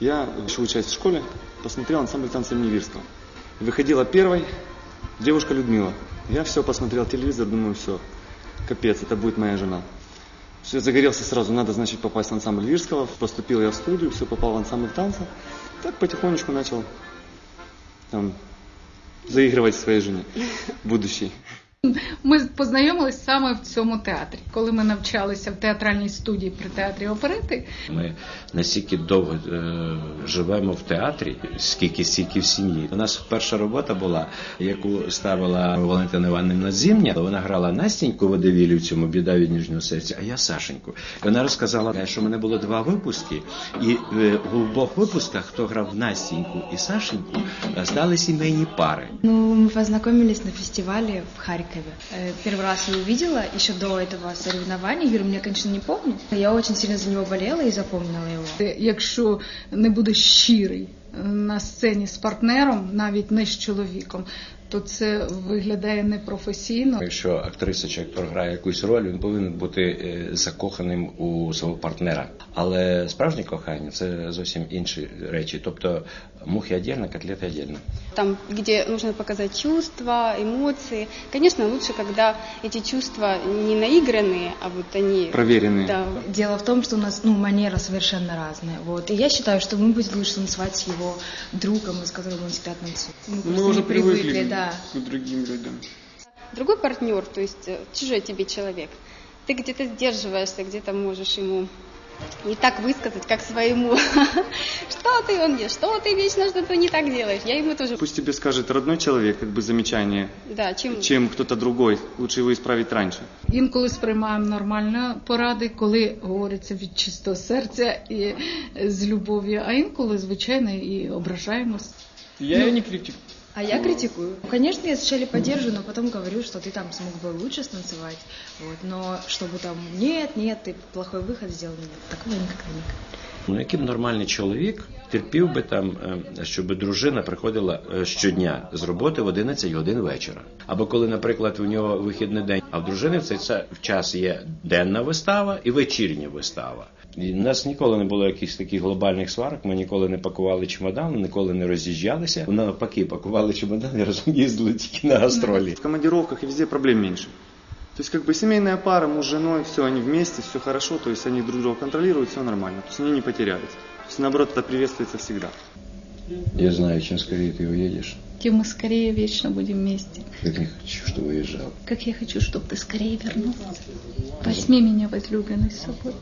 Я, еще учась в школе, посмотрел ансамбль танца имени Вирского. Выходила первой девушка Людмила. Я все посмотрел телевизор, думаю, все, капец, это будет моя жена. Все, загорелся сразу, надо, значит, попасть в ансамбль Вирского. Поступил я в студию, все, попал в ансамбль танца. Так потихонечку начал там, заигрывать своей жене будущей. Ми познайомились саме в цьому театрі, коли ми навчалися в театральній студії при театрі оперети. Ми настільки довго е, живемо в театрі, скільки стільки в сім'ї. У нас перша робота була, яку ставила Валентина Івановна Зімня. Вона грала Настіньку водовілі в цьому біда від ніжнього серця, а я Сашеньку. І вона розказала, що в мене було два випуски, і е, в обох випусках, хто грав Настіньку і Сашеньку, е, стали сімейні пари. Ну, мы познакомились на фестивале в Харькове. Э, Первый раз я увидела еще до этого соревнования. Юру меня, конечно, не помню. Я очень сильно за него болела и запомнила его. Ти, Якщо не будеш щирий е, на сцені з партнером, навіть не з чоловіком, то це виглядає непрофесійно. Якщо актриса чи актор грає якусь роль, він повинен бути е, закоханим у свого партнера. Але справжнє кохання це зовсім інші речі. Тобто мухи віддільно, котлети віддільно. там, где нужно показать чувства, эмоции. Конечно, лучше, когда эти чувства не наигранные, а вот они... Проверенные. Да, Дело в том, что у нас ну, манера совершенно разная. Вот. И я считаю, что мы будет лучше танцевать с его другом, с которым он всегда танцует. Мы, Мы просто уже не привыкли да. к другим людям. Другой партнер, то есть э, чужой тебе человек, ты где-то сдерживаешься, где-то можешь ему не так высказать, как своему. Что ты, он мне, что ты вечно что-то не так делаешь. Я ему тоже... Пусть тебе скажет родной человек, как бы замечание, Да, чем... чем кто-то другой. Лучше его исправить раньше. Інколи сприймаємо нормально поради, коли говориться від чистого серця і з любов'ю, а інколи, звичайно, і ображаємось. Я ее не критик. А я критикую. Конечно, я сначала поддерживаю, но потом говорю, что ты там смог бы лучше станцевать. Вот. Но чтобы там, нет, нет, ты плохой выход сделал, нет. Такого я никогда не говорю. Ну який б нормальний чоловік терпів би там, е, щоб дружина приходила е, щодня з роботи в 11 годин вечора. Або коли, наприклад, у нього вихідний день, а в дружини в цей ця- в час є денна вистава і вечірня вистава. І в нас ніколи не було якихось таких глобальних сварок. Ми ніколи не пакували чемодан, ніколи не роз'їжджалися. Навпаки, пакували чемодан і разом їздили тільки на гастролі. В командировках и везде проблем меньше. То есть как бы семейная пара, муж с женой, все, они вместе, все хорошо, то есть они друг друга контролируют, все нормально. То есть они не потерялись. То есть наоборот, это приветствуется всегда. Я знаю, чим скорее ти уїдеш, Тем мы скорее вечно будем вместе. як не хочу, щоб виїжджав. Как я хочу, чтобы ты скорее вернулся. Возьми меня, возлюбленный, с собой.